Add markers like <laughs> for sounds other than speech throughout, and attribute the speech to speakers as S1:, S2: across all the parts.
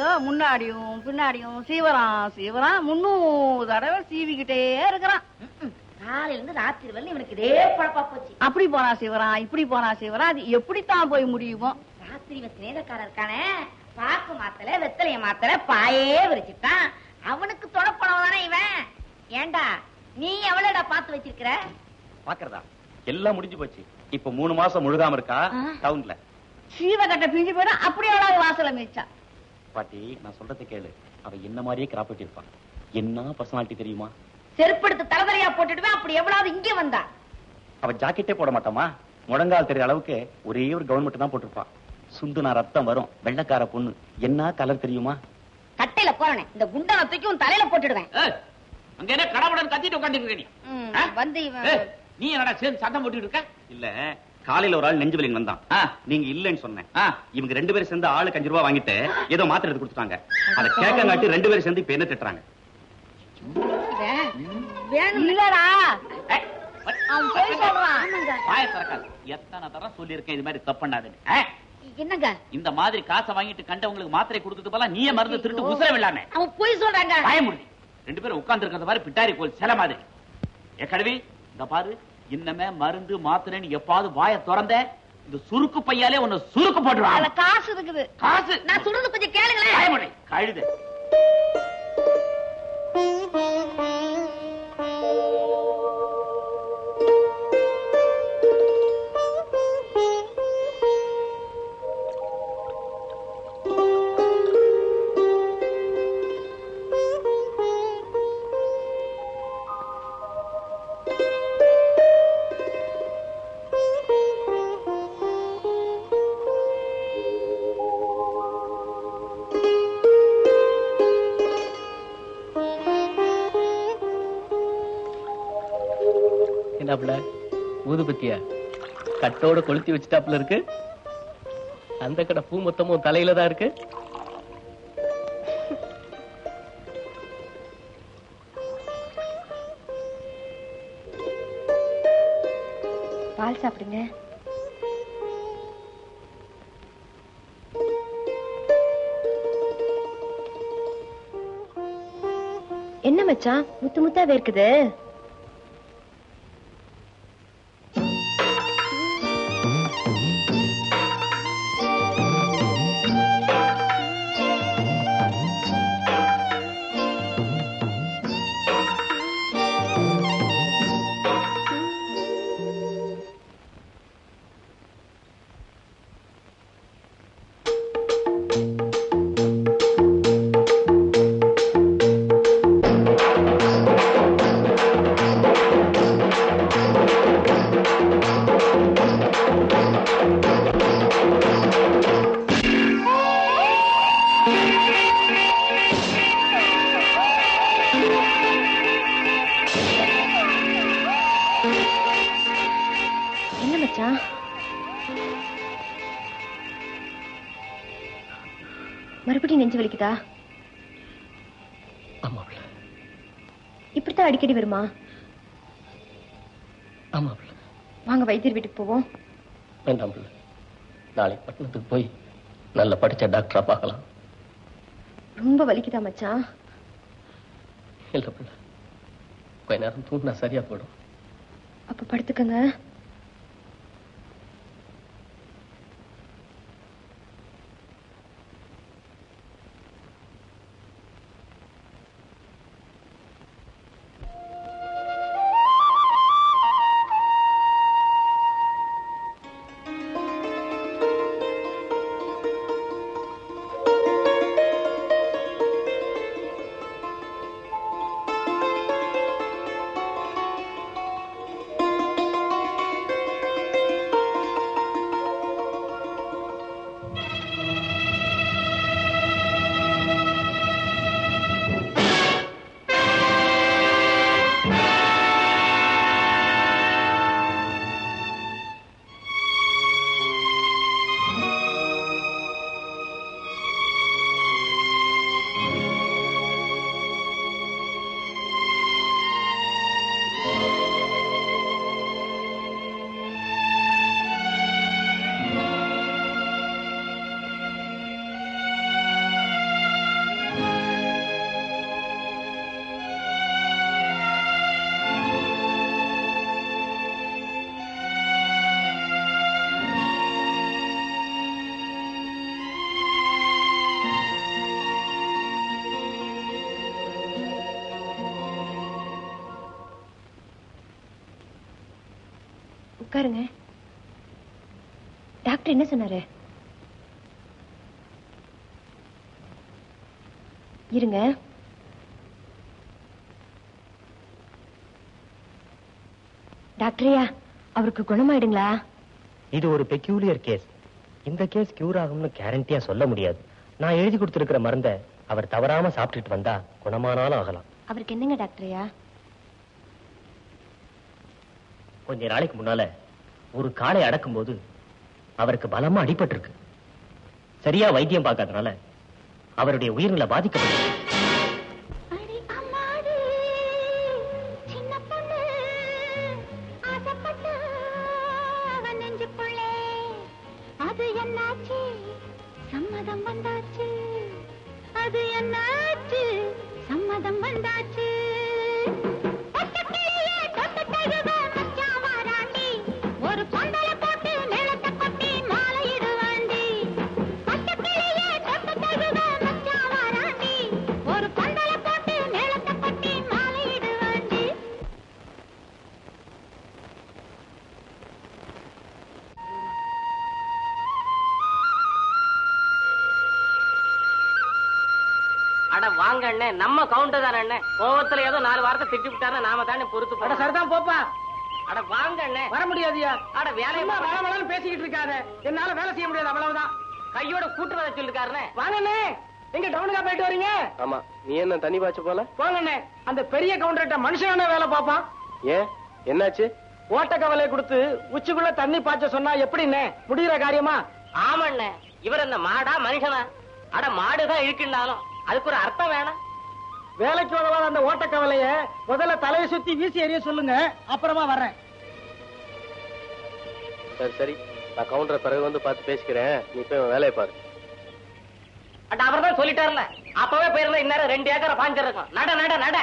S1: வடிதோ முன்னாடியும் பின்னாடியும் சீவரான் சீவரான். முன்னூறு தடவை சீவிக்கிட்டே இருக்கிறான்.
S2: காலையில இருந்து ராத்திரி வரல இவனுக்கு இதே பழப்பா போச்சு.
S1: அப்படி போனா சிவரான் இப்படி போனா சிவரான். அது எப்படித்தான் போய் முடியுமோ.
S2: ராத்திரி இவன் சிநேகக்காரன் இருக்கானே. பாக்கு மாத்தல வெத்தலைய மாத்தல பாயே விரிச்சிட்டான். அவனுக்கு தொடப்பணம் தானே இவன். ஏண்டா நீ எவ்வளவுடா பாத்து வச்சிருக்கிற?
S3: பாக்குறதா எல்லாம் முடிஞ்சு போச்சு. இப்ப மூணு மாசம் முழுகாம இருக்கா. டவுன்ல.
S1: சீவகட்டை பிஞ்சு போயிடும் அப்படியே வாசல மிச்சா
S3: பாட்டி நான் சொல்றதை கேளு. அவ என்ன மாதிரியே கிராப் இருப்பான் என்ன பர்சனாலிட்டி தெரியுமா?
S2: செருப்படுத்து தலைவலியா போட்டுடுவேன் அப்படி எவ்வளவு இங்க வந்தா?
S3: அவ ஜாக்கெட்டே போட மாட்டாமா? முழங்கால் தெரியற அளவுக்கு ஒரே ஒரு கவர்மெண்ட் தான் போட்டிருப்பான் சுந்துனா ரத்தம் வரும். வெள்ளக்கார பொண்ணு. என்ன கலர் தெரியுமா?
S2: கட்டையில போறனே இந்த குண்டனை தூக்கி உன் தலையில போட்டுடுவேன்.
S4: அங்க என்ன கடவுடன் கத்திட்டு உட்காந்துருக்க நீ?
S1: வந்து
S4: நீ என்னடா சேர்ந்து சத்தம் போட்டுட்டு இருக்க?
S3: இல்ல. காலையில ஒரு ஆள் நெஞ்சு வந்தான். நீங்க இல்லன்னு சொன்னேன். இவங்க ரெண்டு பேரும் சேர்ந்து ஆளுக்கு அஞ்சு ரூபாய் வாங்கிட்டு ஏதோ மாத்திரை எடுத்து கொடுத்துட்டாங்க. அதை கேட்கங்காட்டி ரெண்டு பேரும் சேர்ந்து இப்ப என்ன திட்டுறாங்க.
S4: எத்தனை தரம் சொல்லியிருக்கேன் இது மாதிரி தப்பு பண்ணாதுன்னு. ஏய்,
S2: என்னங்க?
S4: இந்த மாதிரி காசை வாங்கிட்டு கண்டவங்களுக்கு மாத்திரை கொடுக்கறது போல நீயே மருந்து திருட்டு உசுர விழாமே
S2: அவன் போய் சொல்றாங்க.
S4: பயமுறுதி. ரெண்டு பேரும் உட்கார்ந்து இருக்கிறத மாதிரி பிட்டாரி கோல் சில மாதிரி. ஏ கழுவி இந்த பாரு. இன்னமே மருந்து மாத்திரைன்னு எப்பாவது வாயை திறந்த இந்த சுருக்கு பையாலே உன்னை சுருக்கு போட்டுருவாங்க
S1: காசு இருக்குது.
S4: காசு.
S2: நான் சொல்றது கொஞ்சம் கேளுங்களேன்.
S4: கழுது.
S5: ஊதுபத்தியா கட்டோட கொளுத்தி வச்சுட்டாப்புல இருக்கு. அந்த கடை பூ மொத்தமும் தலையில தான் இருக்கு.
S2: பால் சாப்பிடுங்க. என்ன மச்சான்? முத்து முத்தா வேர்க்குது.
S5: ஆமாப்ல
S2: இப்படித்தான் அடிக்கடி வருமா?
S5: ஆமாப்ல
S2: வாங்க வைத்தியர் வீட்டுக்கு போவோம்.
S5: வேண்டாம்ல நாளைக்கு பட்டணத்துக்கு போய் நல்ல படிச்ச டாக்டரா பார்க்கலாம்.
S2: ரொம்ப வலிக்குதா மச்சான்?
S5: இல்ல பிள்ளை. கொஞ்ச நேரம் தூங்கினா சரியா போயிடும்.
S2: அப்ப படுத்துக்கங்க.
S6: உட்காருங்க. டாக்டர் என்ன சொன்னாரு? இருங்க. டாக்டரையா அவருக்கு குணமாயிடுங்களா?
S7: இது ஒரு பெக்யூலியர் கேஸ் இந்த கேஸ் கியூர் ஆகும்னு கேரண்டியா சொல்ல முடியாது. நான் எழுதி கொடுத்திருக்கிற மருந்தை அவர் தவறாம சாப்பிட்டுட்டு வந்தா குணமானாலும் ஆகலாம்.
S6: அவருக்கு என்னங்க டாக்டரையா
S7: கொஞ்ச நாளைக்கு முன்னால ஒரு காலை அடக்கும் போது அவருக்கு பலமா அடிபட்டிருக்கு. சரியா வைத்தியம் பார்க்காதனால அவருடைய உயிர்நிலை பாதிக்கப்பட்டது அண்ணே நம்ம கவுண்டர் தானே அண்ணே கோவத்துல ஏதோ நாலு வாரத்தை திட்டி விட்டாருன்னா நாம தானே பொறுத்து
S8: அட சரிதான் போப்பா.
S7: அட வாங்க அண்ணே.
S8: வர முடியாதுயா?
S7: அட வேலையை
S8: சும்மா
S7: பாருங்க.
S8: வேலை வேலைன்னு பேசிக்கிட்டு இருக்காத. என்னால வேலை செய்ய முடியாது அவ்வளவுதான்.
S7: கையோட கூட்டு வர சொல்லிருக்காருண்ணே.
S8: வாங்கண்ணே எங்க டவுனுக்கா போயிட்டு வரீங்க?
S9: ஆமா நீ என்ன தண்ணி பாய்ச்ச போல?
S8: போங்கண்ணே அந்த பெரிய கவுண்டர்கிட்ட மனுஷனான வேலை பார்ப்பான்.
S9: ஏன்? என்னாச்சு?
S8: ஓட்ட கவலை கொடுத்து உச்சிக்குள்ள தண்ணி பாய்ச்ச சொன்னா எப்படிண்ணே? முடிகிற காரியமா?
S7: ஆமாண்ணே. இவர் என்ன மாடா மனுஷனா? அட மாடுதான் இழுக்கின்றாலும் அதுக்கு ஒரு அர்த்தம் வேணாம்.
S8: வேலைக்கு உதவாத அந்த ஓட்ட கவலைய முதல்ல தலையை சுத்தி வீசி எறிய சொல்லுங்க. அப்புறமா வர்றேன்.
S9: சரி சரி. நான் கவுண்டரை பிறகு வந்து பார்த்து பேசிக்கிறேன். நீ போய் வேலையை பாரு.
S7: அட அவர் தான் சொல்லிட்டாருல. அப்பவே போயிருந்தா இந்நேரம் ரெண்டு ஏக்கரை பாஞ்சிருக்கும் நட நட நட.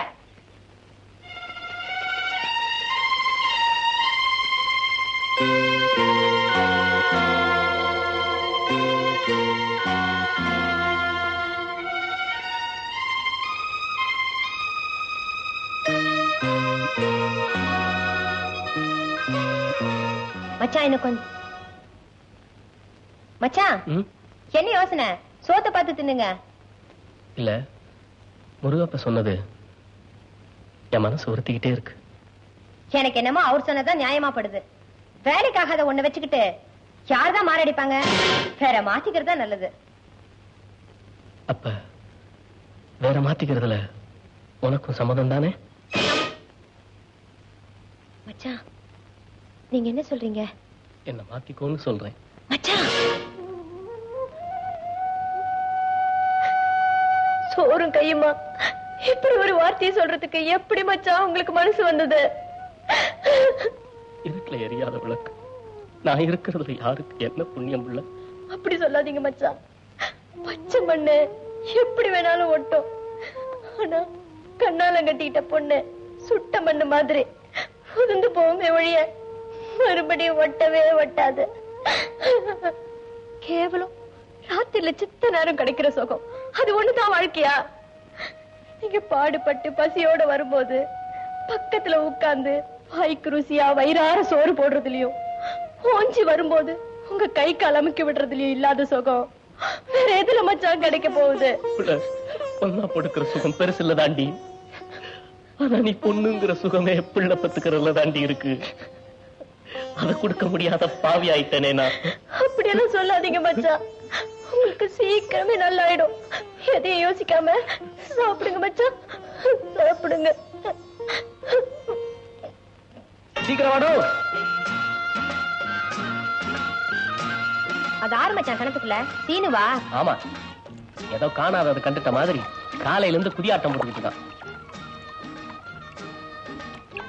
S6: மச்சான் என்ன கொஞ்சம். மச்சான்
S5: ம்?
S6: என்ன யோசனை? சோத்தை பார்த்து தின்னுங்க.
S5: இல்ல முருகப்ப சொன்னது என் மனசு உறுத்திக்கிட்டே இருக்கு.
S6: எனக்கு என்னமோ அவர் சொன்னதான் நியாயமா படுது. வேலைக்காகாத ஒண்ணு வச்சுக்கிட்டு யார்தான் மாரடிப்பாங்க? வேற மாத்திக்கிறதா நல்லது.
S5: அப்ப வேற மாத்திக்கிறதுல உனக்கும் சம்மதம் தானே?
S6: மச்சான் நீங்க என்ன சொல்றீங்க?
S5: என்ன மாத்திக்கோன்னு சொல்றேன்.
S6: மச்சான்! சோறும் கையுமா? இப்படி ஒரு வார்த்தையை சொல்றதுக்கு எப்படி மச்சான் உங்களுக்கு மனசு வந்தது?
S5: இருட்டுல எரியாத விளக்கு. நான் இருக்கிறதுல யாருக்கு என்ன புண்ணியம் உள்ள?
S6: அப்படி சொல்லாதீங்க மச்சான். பச்சை மண்ணு எப்படி வேணாலும் ஒட்டும். ஆனா கண்ணால கட்டிக்கிட்ட பொண்ணு சுட்ட மண்ணு மாதிரி. உதிர்ந்து போகுமே ஒழிய. மறுபடியும் ஒட்டவே ஒட்டாது. கேவலம் ராத்திரில சித்த நேரம் கிடைக்கிற சுகம். அது ஒண்ணுதான் வாழ்க்கையா? நீங்க பாடுபட்டு பசியோட வரும்போது பக்கத்துல உட்கார்ந்து வாய்க்கு ருசியா வயிறார சோறு போடுறதுலயும் ஓஞ்சி வரும்போது உங்க கை கால் அமுக்கி விடுறதுலயும் இல்லாத சுகம். வேற எதுல மச்சான் கிடைக்க போகுது?
S5: புள்ள, பொண்ணா கொடுக்கிற சுகம் பெருசு இல்ல தாண்டி ஆனா நீ பொண்ணுங்கிற சுகமே பிள்ளை பத்துக்கிறதுல தாண்டி இருக்கு. அதை கொடுக்க முடியாத பாவி ஆயிட்டனே நான்.
S6: அப்படியெல்லாம் சொல்லாதீங்க மச்சான் உங்களுக்கு சீக்கிரமே நல்லாயிடும். எதையும் யோசிக்காம சாப்பிடுங்க மச்சான் சாப்பிடுங்க.
S8: சீக்கிரம் வாடும்
S6: அது ஆறு மச்சான் கணக்குல சீனுவா
S5: ஆமா. ஏதோ காணாதது கண்டுட்ட மாதிரி காலையில இருந்து குதியாட்டம் போட்டுக்கிட்டு இருக்கான்.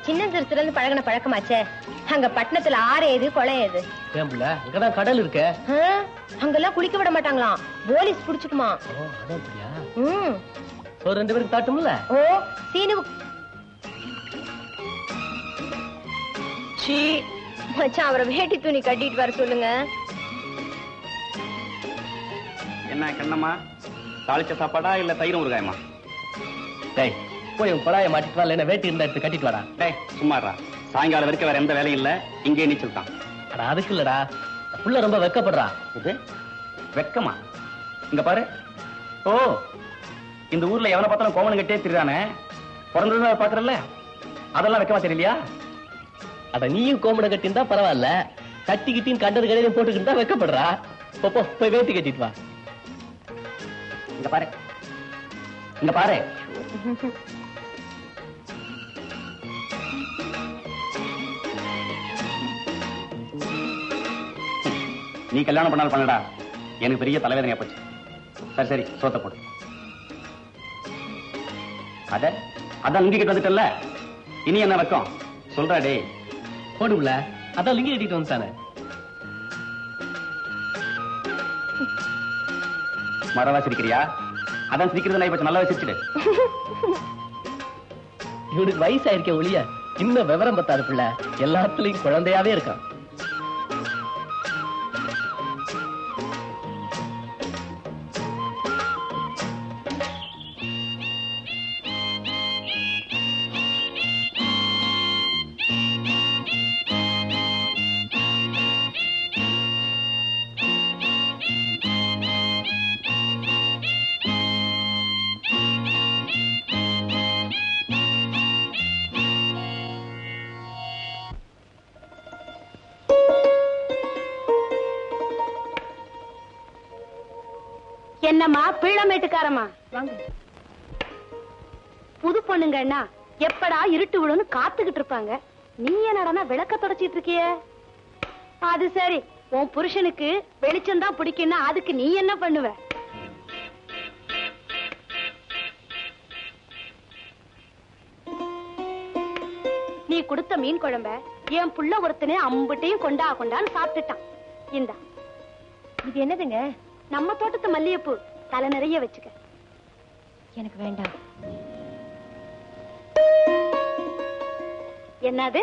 S6: சின்ன சிறுசுல இருந்து பழகின பழக்கமாச்சே. அங்க பட்டணத்துல ஆறு ஏது கொலை ஏது?
S5: புள்ள அங்கதான் கடல் இருக்க?
S6: அங்கெல்லாம் குளிக்க விட மாட்டாங்களாம். போலீஸ் புடிச்சுக்குமா? ம்.
S5: ஒரு ரெண்டு பேருக்கு தாட்டும்ல?
S6: ஓ சீனு. சீ மச்சான் அவரை வேட்டி துணி கட்டிட்டு வர சொல்லுங்க.
S3: என்ன கண்ணம்மா? தாளிச்ச சாப்பாடா இல்ல தயிர் ஊறுகாயமா
S5: டேய் போய் உன் குழாயை மாட்டிட்டு வா இல்லைன்னா வேட்டி இருந்தா எடுத்து கட்டிட்டு வாடா.
S3: டேய் சும்மாடா சாயங்காலம் வரைக்கும் வேற எந்த வேலையும் இல்ல. இங்கே நீச்சல் தான்
S5: அட அதுக்கு இல்லடா. புள்ள ரொம்ப வெக்கப்படுறா.
S3: இது? வெக்கமா? இங்க பாரு. ஓ இந்த ஊர்ல எவனை பார்த்தாலும் கோவணம் கட்டே திரிறானே பிறந்ததுமே பாக்குறல்ல அதெல்லாம் வெக்கமா தெரியலையா?
S5: அட நீயும் கோமணம் கட்டியிருந்தா பரவாயில்ல. கட்டிக்கிட்டின்னு கண்டது கடையில போட்டுக்கிட்டு தான் வெக்கப்படுறா. போ, போ போய் வேட்டி கட்டிட்டு வா.
S3: இங்க பாரு. இங்க பாரு. <laughs> நீ கல்யாணம் பண்ணாலும் பண்ணடா எனக்கு பெரிய தலைவேதனையா போச்சு. சரி சரி சோத்த போடு. அத அதான் லுங்கி கிட்ட வந்துட்டல்ல. இனி என்ன வெக்கம்? சொல்றா டேய்.
S5: போடுல அதான் லிங்கி கட்டிட்டு வந்துட்டானே.
S3: மரவா சிரிக்கிறியா? அதான் சிரிக்கிறது நான் இப்ப நல்லாவே சிரிச்சிடு.
S5: இவனுக்கு வயசாயிருக்க ஒளிய இன்னும் விவரம் பத்தாது பிள்ளை. எல்லாத்துலயும் குழந்தையாவே இருக்கான்.
S6: வாங்க. புது பொண்ணுங்கன்னா எப்படா இருட்டு விழுன்னு காத்துக்கிட்டு இருப்பாங்க. நீ என்னடா விளக்க தொடச்சிட்டு இருக்கிய? அது சரி உன் புருஷனுக்கு வெளிச்சம் தான் பிடிக்கும்னா அதுக்கு நீ என்ன பண்ணுவ? நீ கொடுத்த மீன் குழம்ப என் புள்ள ஒருத்தனே அம்புட்டையும் கொண்டா கொண்டான்னு சாப்பிட்டுட்டான். இந்தா. இது என்னதுங்க? நம்ம தோட்டத்து மல்லிகைப்பூ. தலை நிறைய வச்சுக்க. எனக்கு வேண்டாம். என்னது?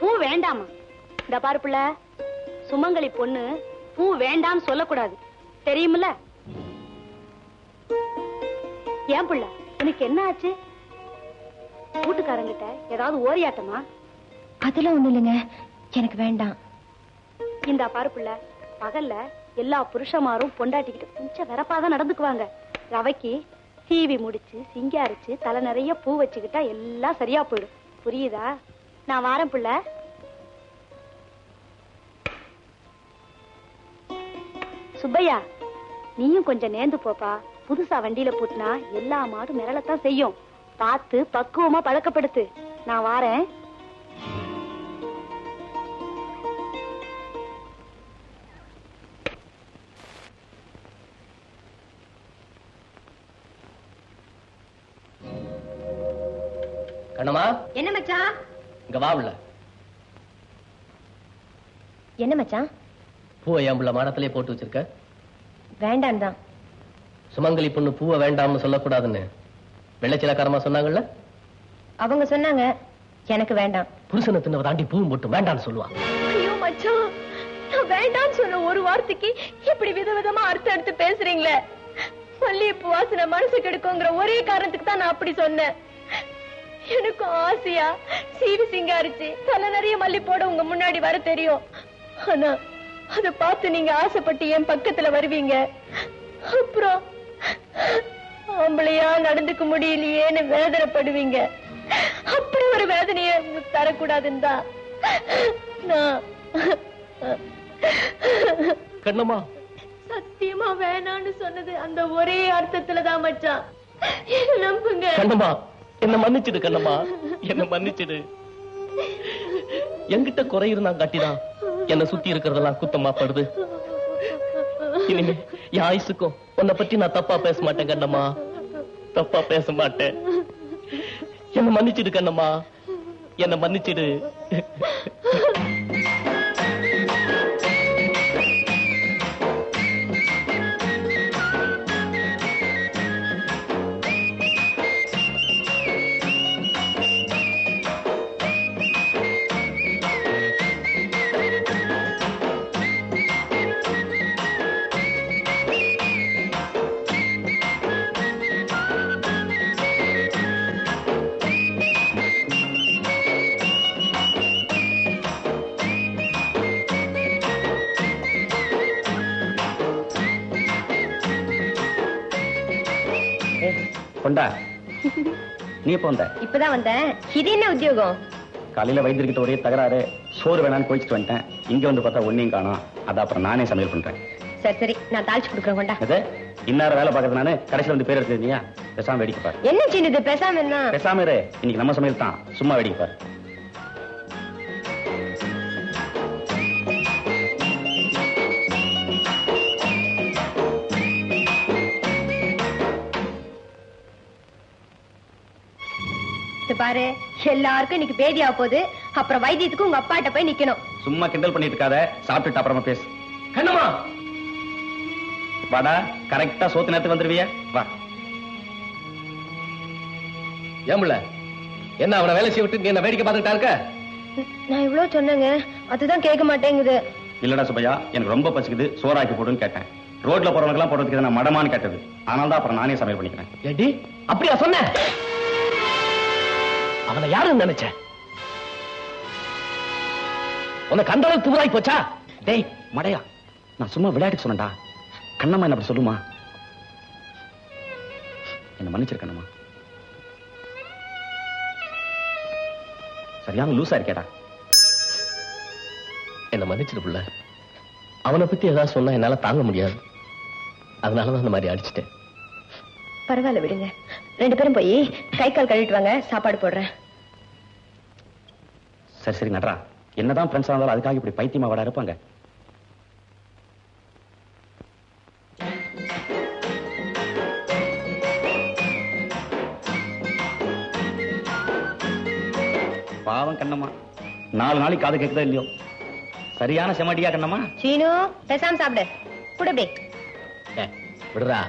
S6: பூ வேண்டாமா? இந்த பாரு புள்ள சுமங்கலி பொண்ணு பூ வேண்டாம்னு சொல்லக்கூடாது. தெரியுமில்ல? ஏன் புள்ள உனக்கு என்ன ஆச்சு? வீட்டுக்காரங்கிட்ட ஏதாவது ஓரியாட்டமா?
S10: அதெல்லாம் ஒண்ணு இல்லைங்க. எனக்கு வேண்டாம்.
S6: இந்த பாரு புள்ள பகல்ல எல்லா புருஷமாரும் பொண்டாட்டிக்கிட்டு கொஞ்சம் வெறப்பாதான் நடந்துக்குவாங்க. ரவைக்கு சீவி முடிச்சு சிங்காரிச்சு தலை நிறைய பூ வச்சுக்கிட்டா எல்லாம் சரியா போயிடும். புரியுதா? நான் வாரேன் புள்ள. சுப்பையா நீயும் கொஞ்சம் நேர்ந்து போப்பா. புதுசா வண்டியில போட்டுனா எல்லா மாடும் மிரளத்தான் செய்யும். பார்த்து பக்குவமா பழக்கப்படுத்து. நான் வாரேன்.
S5: கண்ணம்மா
S6: என்ன மச்சான்?
S5: இங்க வா உள்ள.
S10: என்ன மச்சான்?
S5: பூவை என் புள்ள மாடத்திலே போட்டு வச்சிருக்க.
S10: வேண்டாம் தான்
S5: சுமங்கலி பொண்ணு பூவை வேண்டாம்னு சொல்லக்கூடாதுன்னு வெள்ளச்சிலக்காரமா சொன்னாங்கல்ல?
S10: அவங்க சொன்னாங்க எனக்கு வேண்டாம்.
S5: புருஷனை தின்னவ தாண்டி பூவும் போட்டு வேண்டாம்னு சொல்லுவான்
S6: ஐயோ மச்சான் நான் வேண்டாம்னு சொன்ன ஒரு வார்த்தைக்கு இப்படி விதவிதமா அர்த்தம் எடுத்து பேசுறீங்களே? மல்லிகைப்பூ வாசனை மனசு கெடுக்குங்கிற ஒரே காரணத்துக்கு தான் நான் அப்படி சொன்னேன். எனக்கும் ஆசையா? சீவி சிங்காரிச்சு தலை நிறைய மல்லி போட உங்க முன்னாடி வர தெரியும். ஆனா அத பார்த்து நீங்க ஆசைப்பட்டு என் பக்கத்துல வருவீங்க. அப்புறம் ஆம்பளையா நடந்துக்க முடியலையேன்னு வேதனைப்படுவீங்க. அப்படி ஒரு வேதனையை தரக்கூடாதுன்னு தான்
S5: கண்ணம்மா.
S6: சத்தியமா வேணான்னு சொன்னது அந்த ஒரே அர்த்தத்துல தான் மச்சான். நம்புங்க.
S5: கண்ணம்மா. என்ன மன்னிச்சிடு கண்ணம்மா. என்ன மன்னிச்சிடு. என்கிட்ட குறை இருந்தா காட்டிதான் என்ன சுத்தி இருக்கிறதெல்லாம் குத்தமா படுது இனிமே என் ஆயுசுக்கும் உன்னை பத்தி நான் தப்பா பேச மாட்டேன் கண்ணம்மா. தப்பா பேச மாட்டேன். என்ன மன்னிச்சிடு கண்ணம்மா. என்ன மன்னிச்சிடு.
S3: கொண்டா? நீ எப்போ வந்த?
S10: இப்பதான் வந்தேன். இது என்ன உத்தியோகம்?
S3: காலையில வைத்தியர்கிட்ட ஒரே தகராறு. சோறு வேணான்னு கோச்சிட்டு வந்துட்டேன். இங்க வந்து பார்த்தா ஒன்னையும் காணோம். அதான் அப்புறம் நானே சமையல் பண்றேன்.
S10: சரி சரி. நான் தாளிச்சு கொடுக்குறேன் கொண்டா.
S3: அது இன்னார வேலை பார்க்கறது நானு? கடைசியில் வந்து பேர் எடுத்துருந்தீங்க பேசாம வேடிக்கை பாரு.
S10: என்ன சின்னது? பேசாம என்ன?
S3: பேசாம இரு. இன்னைக்கு நம்ம சமையல் தான். சும்மா வேடிக்கை பாரு.
S10: பாரு எல்லாருக்கும் இன்னைக்கு பேதியா போகுது. அப்புறம் வைத்தியத்துக்கு உங்க அப்பாட்ட போய் நிக்கணும்.
S3: சும்மா கிண்டல் பண்ணிட்டு இருக்காத. சாப்பிட்டுட்டு அப்புறமா பேசு.
S5: கண்ணம்மா!
S3: வாடா கரெக்டா சோத்து நேரத்துக்கு வந்துருவியா? வா.
S5: ஏமுல என்ன அவனை வேலை செய்ய விட்டு நீ என்ன வேடிக்கை பார்த்துட்டா இருக்க?
S10: நான் இவ்வளவு சொன்னேங்க அதுதான் கேட்க மாட்டேங்குது.
S3: இல்லடா சுப்பையா எனக்கு ரொம்ப பசிக்குது. சோறாக்கி போடுன்னு கேட்டேன். ரோட்ல போறவனுக்கெல்லாம் போடுறதுக்கு நான் மடமான்னு கேட்டது. ஆனால் தான் அப்புறம் நானே சமையல் பண்ணிக்கிறேன்.
S5: அப்படியா சொன்ன? அவனை யாருன்னு நினைச்ச? உனக்கு அந்த அளவுக்கு துவராய் போச்சா?
S3: டேய் மடையா நான் சும்மா விளையாட்டு சொன்னேன்டா. கண்ணம்மா என்ன அப்படி சொல்லுமா? என்ன மன்னிச்சிரு கண்ணம்மா. சரியான லூசா இருக்கேடா.
S5: என்ன மன்னிச்சிரு புள்ள. அவனை பத்தி ஏதாவது சொன்னா என்னால தாங்க முடியாது. அதனாலதான் அந்த மாதிரி அடிச்சிட்டேன்.
S10: பரவாயில்ல விடுங்க. ரெண்டு பேரும் போய் கை கால் கழுவிட்டு வாங்க சாப்பாடு போடுறேன்.
S3: சரி சரி நடரா என்னதான் ஃப்ரெண்ட்ஸா இருந்தாலும் அதுக்காக இப்படி பைத்தியமா வாடா இருப்பாங்க பாவம் கண்ணம்மா. நாலு நாளைக்கு காது கேட்குதா இல்லையோ? சரியான செமடியா கண்ணம்மா?
S10: சீனு பேசாம சாப்பிடு.
S5: ஏ, விடுறா.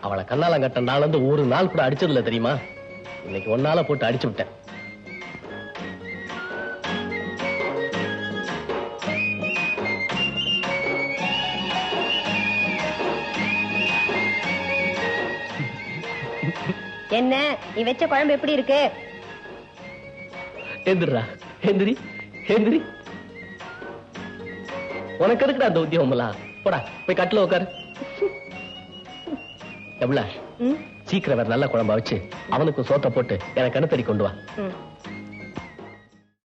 S5: அவளை கண்ணாலம் கட்ட நாள் வந்து ஒரு நாள் கூட அடிச்சது இல்ல தெரியுமா? இன்னைக்கு ஒன்னால போட்டு அடிச்சு விட்டேன்.
S10: என்ன? நீ வச்ச குழம்பு எப்படி இருக்கு?
S5: எந்திரா எந்திரி. எந்திரி. உனக்கு எதுக்குடா அந்த உத்தியோகம்லாம் போடா போய் கட்டில உட்காரு எவ்வளவு?
S10: ம்,
S5: சீக்கிரம் வேற நல்ல குழம்பா வச்சு அவனுக்கு சோத்த போட்டு எனக்கு கணுத்தடி கொண்டு வா.